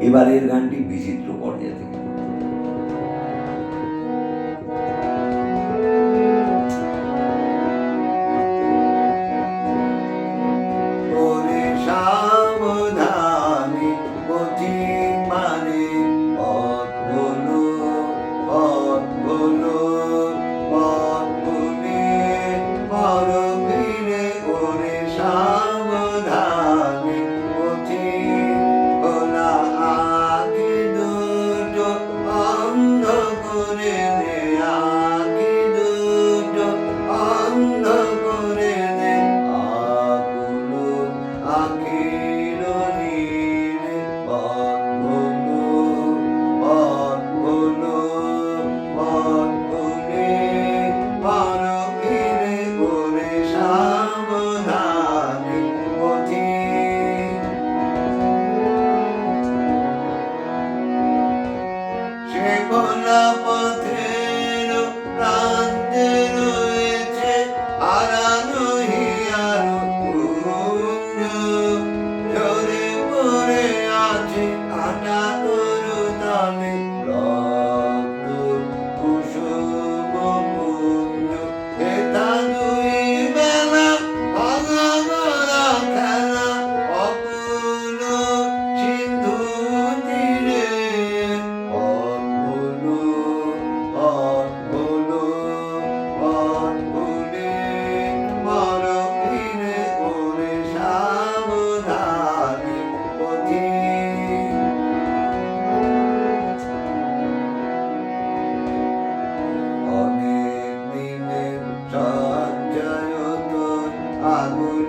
এবারের গানটি বিচিত্র পর্যায়ে থেকে। চলা পথের প্রান্তে রয়েছে আড়ানো হিয়ার পুঞ্জ ঝরে আছে কাটা তরু তালে আগুন